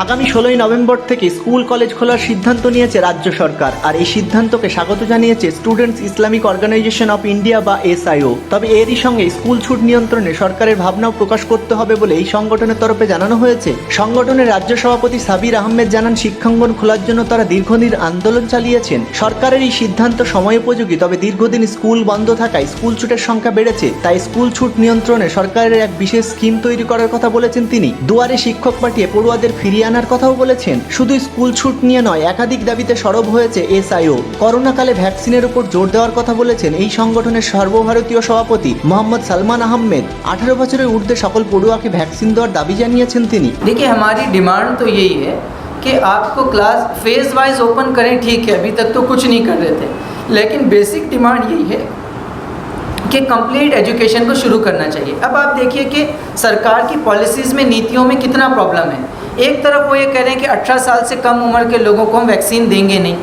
আগামী ষোলোই নভেম্বর থেকে স্কুল কলেজ খোলার সিদ্ধান্ত নিয়েছে রাজ্য সরকার, আর এই সিদ্ধান্তকে স্বাগত জানিয়েছে students Islamic organisation of India বা এসআইও তবে এরই সঙ্গে স্কুল ছুট নিয়ন্ত্রণে সরকারের ভাবনাও প্রকাশ করতে হবে বলে এই সংগঠনের তরফে জানানো হয়েছে। সংগঠনের রাজ্য সভাপতি সাবির আহমেদ জানান, শিক্ষাঙ্গন খোলার জন্য তারা দীর্ঘদিন আন্দোলন চালিয়েছেন। সরকারের এই সিদ্ধান্ত সময়োপযোগী তবে দীর্ঘদিন স্কুল বন্ধ থাকায় স্কুল ছুটের সংখ্যা বেড়েছে। তাই স্কুল ছুট নিয়ন্ত্রণে সরকারের এক বিশেষ স্কিম তৈরি করার কথা বলেছেন তিনি। দুয়ারে শিক্ষক পাঠিয়ে পড়ুয়াদের ফিরিয়ে আনার কথাও বলেছেন শুধু স্কুল ছুট নিয়ে নয় একাধিক দাবিতে সরব হয়েছে এসআইও করোনাকালে ভ্যাকসিনের উপর জোর দেওয়ার কথা বলেছেন এই সংগঠনের সর্বভারতীয় সভাপতি মোহাম্মদ সালমান আহমেদ আঠারো বছরের ঊর্ধ্বে সকল পড়ুয়াকে ভ্যাকসিন দেওয়ার দাবি জানিয়েছেন তিনি देखिए हमारी डिमांड तो यही है कि आपको क्लास फेज वाइज ओपन करें ठीक है अभी तक तो कुछ नहीं कर रहे थे लेकिन बेसिक डिमांड यही है कि कंप्लीट एजुकेशन को शुरू करना चाहिए। अब आप देखिए कि सरकार की पॉलिसीज़ में, नीतियों में कितना प्रॉब्लम है। एक तरफ़ वो ये कह रहे हैं कि 18 साल से कम उम्र के लोगों को हम वैक्सीन देंगे नहीं।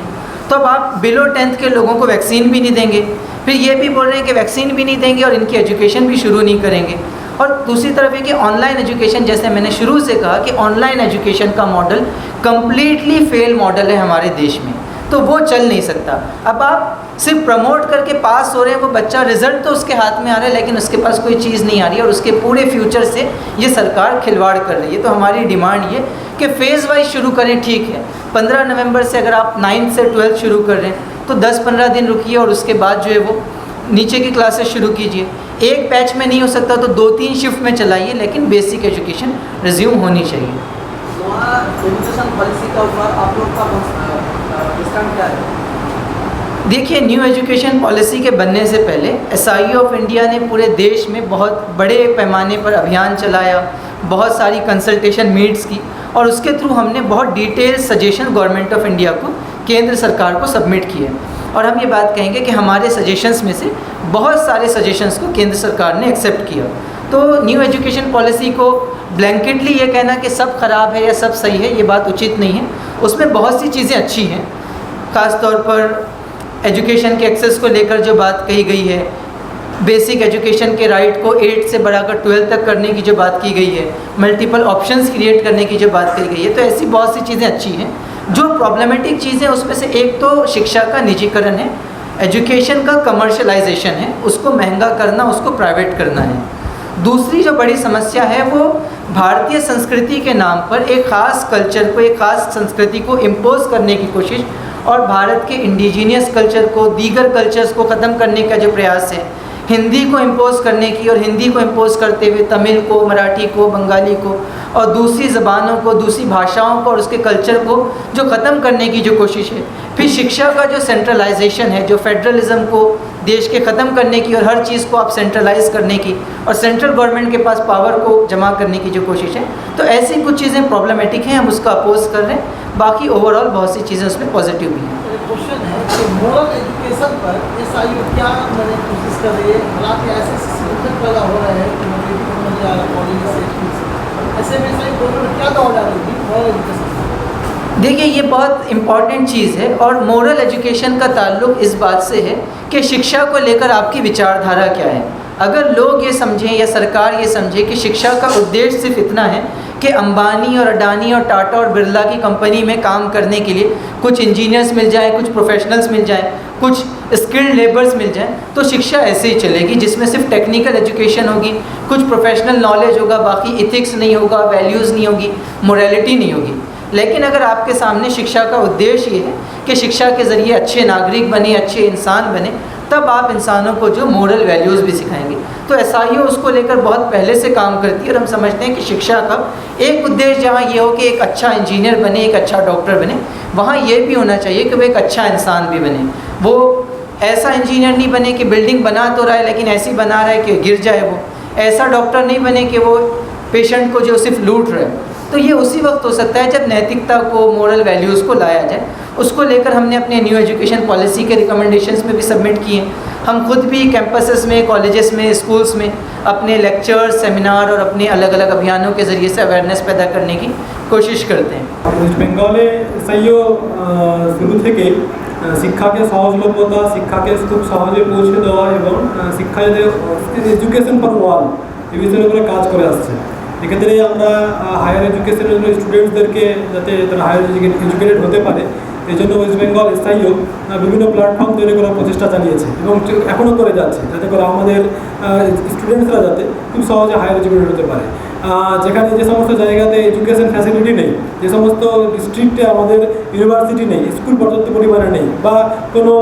तो अब आप बिलो टेंथ के लोगों को वैक्सीन भी नहीं देंगे। फिर ये भी बोल रहे हैं कि वैक्सीन भी नहीं देंगे और इनकी एजुकेशन भी शुरू नहीं करेंगे। और दूसरी तरफ़ है कि ऑनलाइन एजुकेशन जैसे मैंने शुरू से कहा कि ऑनलाइन एजुकेशन का मॉडल कम्प्लीटली फेल मॉडल है हमारे देश में। तो वो चल नहीं सकता। अब आप सिर्फ़ प्रमोट करके पास हो रहे हैं, वो बच्चा रिज़ल्ट तो उसके हाथ में आ रहा है, लेकिन उसके पास कोई चीज़ नहीं आ रही है और उसके पूरे फ्यूचर से ये सरकार खिलवाड़ कर रही है। तो हमारी डिमांड ये कि फ़ेज़ वाइज शुरू करें, ठीक है। पंद्रह नवंबर से अगर आप नाइन्थ से ट्वेल्थ शुरू कर रहे हैं तो दस पंद्रह दिन रुकिए और उसके बाद जो है वो नीचे की क्लासेस शुरू कीजिए। एक बैच में नहीं हो सकता तो दो तीन शिफ्ट में चलाइए, लेकिन बेसिक एजुकेशन रिज्यूम होनी चाहिए। देखिए न्यू एजुकेशन पॉलिसी के बनने से पहले एसआई ऑफ़ इंडिया ने पूरे देश में बहुत बड़े पैमाने पर अभियान चलाया, बहुत सारी कंसल्टेशन मीट्स की और उसके थ्रू हमने बहुत detail suggestion government of India को, केंद्र सरकार को सबमिट किए और हम ये बात कहेंगे कि हमारे सजेशंस में से बहुत सारे सजेशंस को केंद्र सरकार ने एक्सेप्ट किया। तो न्यू एजुकेशन पॉलिसी को ब्लैंकेटली ये कहना कि सब ख़राब है या सब सही है, ये बात उचित नहीं है। उसमें बहुत सी चीज़ें अच्छी हैं ख़ास तौर पर एजुकेशन के एक्सेस को लेकर जो बात कही गई है बेसिक एजुकेशन के राइट को एट से बढ़ाकर ट्वेल्थ तक करने की जो बात की गई है मल्टीपल ऑप्शंस क्रिएट करने की जो बात कही गई है तो ऐसी बहुत सी चीज़ें अच्छी हैं। जो प्रॉब्लमेटिक चीज़ें उसमें से एक तो शिक्षा का निजीकरण है एजुकेशन का कमर्शलाइजेशन है, उसको महँगा करना, उसको प्राइवेट करना है। दूसरी जो बड़ी समस्या है, वो भारतीय संस्कृति के नाम पर एक ख़ास कल्चर को, एक ख़ास संस्कृति को इम्पोज करने की कोशिश और भारत के इंडिजीनियस कल्चर को, दीगर कल्चर्स को ख़त्म करने का जो प्रयास है, हिंदी को इम्पोज करने की और हिंदी को इम्पोज करते हुए तमिल को, मराठी को, बंगाली को और दूसरी ज़बानों को, दूसरी भाषाओं को और उसके कल्चर को जो ख़त्म करने की जो कोशिश है, फिर शिक्षा का जो सेंट्रलाइजेशन है, जो फेडरलिज्म को देश के ख़त्म करने की और हर चीज़ को आप सेंट्रलाइज करने की और सेंट्रल गवर्नमेंट के पास पावर को जमा करने की जो कोशिश है तो ऐसी कुछ चीज़ें प्रॉब्लमेटिक हैं, हम उसका अपोज कर रहे हैं। बाकी ओवरऑल बहुत सी चीज़ें उसमें पॉजिटिव भी हैं। क्वेश्चन है कि मॉरल एजुकेशन पर एस आई क्या मैंने कोशिश कर रही है? हालाँकि ऐसे पैदा हो रहे हैं ऐसे में गवर्नमेंट क्या दौड़ डाली थी मॉरल एजुकेशन देखिए, ये बहुत इंपॉर्टेंट चीज़ है और मॉरल एजुकेशन का ताल्लुक इस बात से है कि शिक्षा को लेकर आपकी विचारधारा क्या है। अगर लोग ये समझें या सरकार ये समझे कि शिक्षा का उद्देश्य सिर्फ़ इतना है कि अंबानी और अडानी और टाटा और बिरला की कंपनी में काम करने के लिए कुछ इंजीनियर्स मिल जाएँ, कुछ प्रोफेशनल्स मिल जाएँ, कुछ स्किल्ड लेबर्स मिल जाएँ तो शिक्षा ऐसे ही चलेगी जिसमें सिर्फ़ टेक्निकल एजुकेशन होगी, कुछ प्रोफेशनल नॉलेज होगा, बाकी इथिक्स नहीं होगा वैल्यूज़ नहीं होगी मोरालिटी नहीं होगी। लेकिन अगर आपके सामने शिक्षा का उद्देश्य ये है कि शिक्षा के ज़रिए अच्छे नागरिक बने, अच्छे इंसान बने, तब आप इंसानों को जो मॉरल वैल्यूज़ भी सिखाएँगे। तो एस उसको लेकर बहुत पहले से काम करती है और हम समझते हैं कि शिक्षा का एक उद्देश्य जहाँ ये हो कि एक अच्छा इंजीनियर बने, एक अच्छा डॉक्टर बने, वहाँ ये भी होना चाहिए कि वो एक अच्छा इंसान भी बने। वो ऐसा इंजीनियर नहीं बने कि बिल्डिंग बना तो रहा है, लेकिन ऐसी बना रहा है कि गिर जाए वो। ऐसा डॉक्टर नहीं बने कि वो पेशेंट को जो सिर्फ लूट रहे तो ये उसी वक्त हो सकता है जब नैतिकता को मोरल वैल्यूज़ को लाया जाए उसको लेकर हमने अपने न्यू एजुकेशन पॉलिसी के रिकमेंडेशंस में भी सबमिट किए हम खुद भी कैंपसेस में कॉलेजेस में स्कूल्स में अपने लेक्चर्स सेमिनार और अपने अलग अलग अभियानों के ज़रिए से अवेयरनेस पैदा करने की कोशिश करते हैं ওয়েস্ট বেঙ্গলে এসআইও শুরু থেকেই আহ, শিক্ষাকে সহজলভ্যতা শিক্ষাকে খুব সহজে পৌঁছে দেওয়া এবং আহ, শিক্ষা যাতে এডুকেশন ফর ওয়াল এই বিষয়ের উপরে কাজ করে আসছে এক্ষেত্রে আমরা হায়ার এডুকেশনের জন্য স্টুডেন্টসদেরকে যাতে তারা হায়ার এডুকেটেড হতে পারে, এই জন্য ওয়েস্ট বেঙ্গল স্থায়ীও বিভিন্ন প্ল্যাটফর্ম তৈরি করার প্রচেষ্টা চালিয়েছে এবং এখনও করে যাচ্ছে, যাতে করে আমাদের স্টুডেন্টসরা যাতে খুব সহজে হায়ার এডুকেটেড হতে পারে। যেখানে যে সমস্ত জায়গাতে এডুকেশন ফ্যাসিলিটি নেই, যে সমস্ত ডিস্ট্রিক্টে আমাদের ইউনিভার্সিটি নেই স্কুল পর্যাপ্ত পরিমাণে নেই, বা কোনো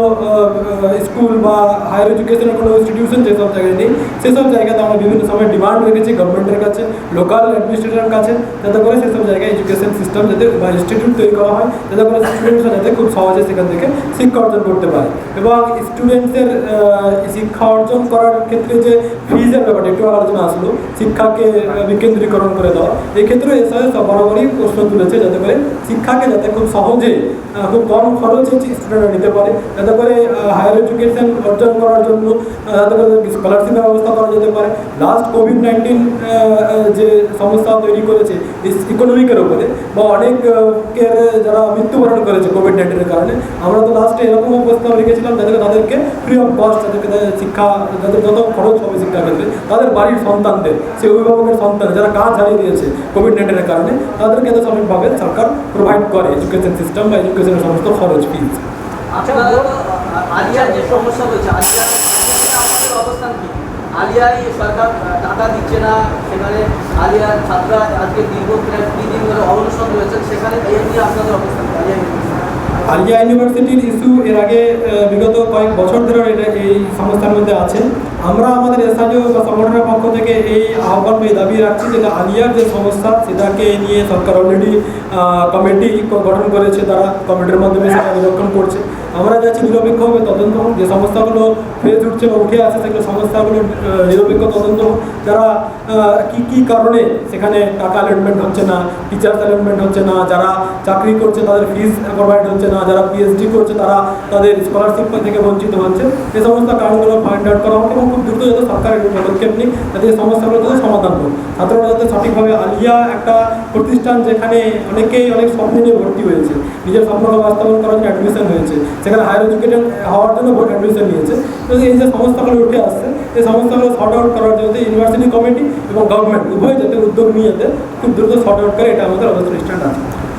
স্কুল বা হায়ার এডুকেশনের কোনো ইনস্টিটিউশন যেসব জায়গায় নেই সেসব জায়গাতে আমরা বিভিন্ন সময় ডিমান্ড রেখেছি গভর্নমেন্টের কাছে লোকাল অ্যাডমিনিস্ট্রেটরের কাছে, যাতে করে সেসব জায়গায় এডুকেশন সিস্টেম যাতে বা ইনস্টিটিউট তৈরি করা হয়, যাতে করে স্টুডেন্টসরা যাতে খুব সহজে সেখান থেকে শিক্ষা অর্জন করতে পারে। এবং স্টুডেন্টসের শিক্ষা অর্জন করার ক্ষেত্রে যে ফিজের ব্যাপারটা, একটু আলোচনা আসলো, শিক্ষাকে বিকেন্দ্রীকরণ করে দেওয়া। এই ক্ষেত্রে এসআইএস বরাবরই প্রশ্ন তুলেছে, যাতে করে শিক্ষাকে যাতে খুব সহজে খুব কম খরচে স্টুডেন্টরা নিতে পারে। যাতে করে হায়ার এডুকেশন অর্জন করার জন্য যাতে করে স্কলারশিপের ব্যবস্থা করা যেতে পারে। লাস্ট কোভিড নাইন্টিন যে সমস্যা তৈরি করেছে ইকোনমিকের উপরে বা অনেক আহ, যারা মৃত্যুবরণ করেছে কোভিড নাইন্টিনের কারণে আমরা তো লাস্টে এরকম প্রস্তাব রেখেছিলাম করে তাদেরকে ফ্রি অফ কস্ট যাদেরকে তাদের শিক্ষা যাদের যত খরচ হবে শিক্ষা ক্ষেত্রে তাদের বাড়ির সন্তানদের সে অভিভাবকের সন্তান যারা কাজ হারিয়ে দিয়েছে কোভিড নাইন্টিনের কারণে তাদেরকে যাতে সঠিকভাবে সরকার প্রোভাইড করে এডুকেশন সিস্টেম বা এডুকেশনের সমস্ত খরচ ফিজ তো আলিয়ার যে সমস্যা হয়েছে আলিয়ার আমাদের অবস্থান কি? সরকার টাকা দিচ্ছে না সেখানে আলিয়ার ছাত্ররা আজকে দীর্ঘ প্রায় দিন ধরে অনশন রয়েছেন সেখানে এই নিয়ে আপনাদের অবস্থান? আলিয়া আলিয়া ইউনিভার্সিটির ইস্যু এর আগে বিগত কয়েক বছর ধরে এটা এই সংস্থার মধ্যে আছে আমরা আমাদের স্থানীয় বা সংগঠনের পক্ষ থেকে এই আহ্বান বা দাবি রাখছি যেটা আলিয়ার যে সমস্যা সেটাকে নিয়ে সরকার অলরেডি কমিটি গঠন করেছে, তারা কমিটির মাধ্যমে সেটা নিরীক্ষণ করছে। আমরা যাচ্ছি নিরপেক্ষভাবে তদন্ত যে সংস্থাগুলো ফেস উঠছে বা উঠে আসে সেগুলো সমস্যাগুলো আহ, নিরপেক্ষ তদন্ত যারা কি কি কারণে সেখানে টাকা অ্যালটমেন্ট হচ্ছে না টিচার্স অ্যালটমেন্ট হচ্ছে না যারা চাকরি করছে তাদের ফিস প্রোভাইড হচ্ছে না যারা পিএইচডি করছে তারা তাদের স্কলারশিপ থেকে বঞ্চিত হচ্ছে এই সমস্ত কারণগুলো ফাইন্ড আউট করা হোক এবং খুব দ্রুত যাতে সরকার পদক্ষেপ নিক যাতে এই সমস্যাগুলো যাতে সমাধান হোক। ছাত্ররা যাতে সঠিকভাবে আলিয়া একটা প্রতিষ্ঠান যেখানে অনেকেই অনেক স্বপ্ন নিয়ে ভর্তি হয়েছে নিজের স্বপ্নকে বাস্তবায়ন করার জন্য অ্যাডমিশন হয়েছে সেখানে হায়ার এডুকেটেড হওয়ার জন্য ভোট অ্যাডমিশন নিয়েছে। তো এই যে সংস্থাগুলো উঠে আসছে, এই সংস্থাগুলো শর্ট আউট করার জন্য ইউনিভার্সিটি কমিটি এবং গভর্নমেন্ট উভয় যাতে উদ্যোগ নিয়ে খুব দ্রুত শর্ট আউট করে, এটা আমাদের অবশ্যই স্ট্যান্ড আছে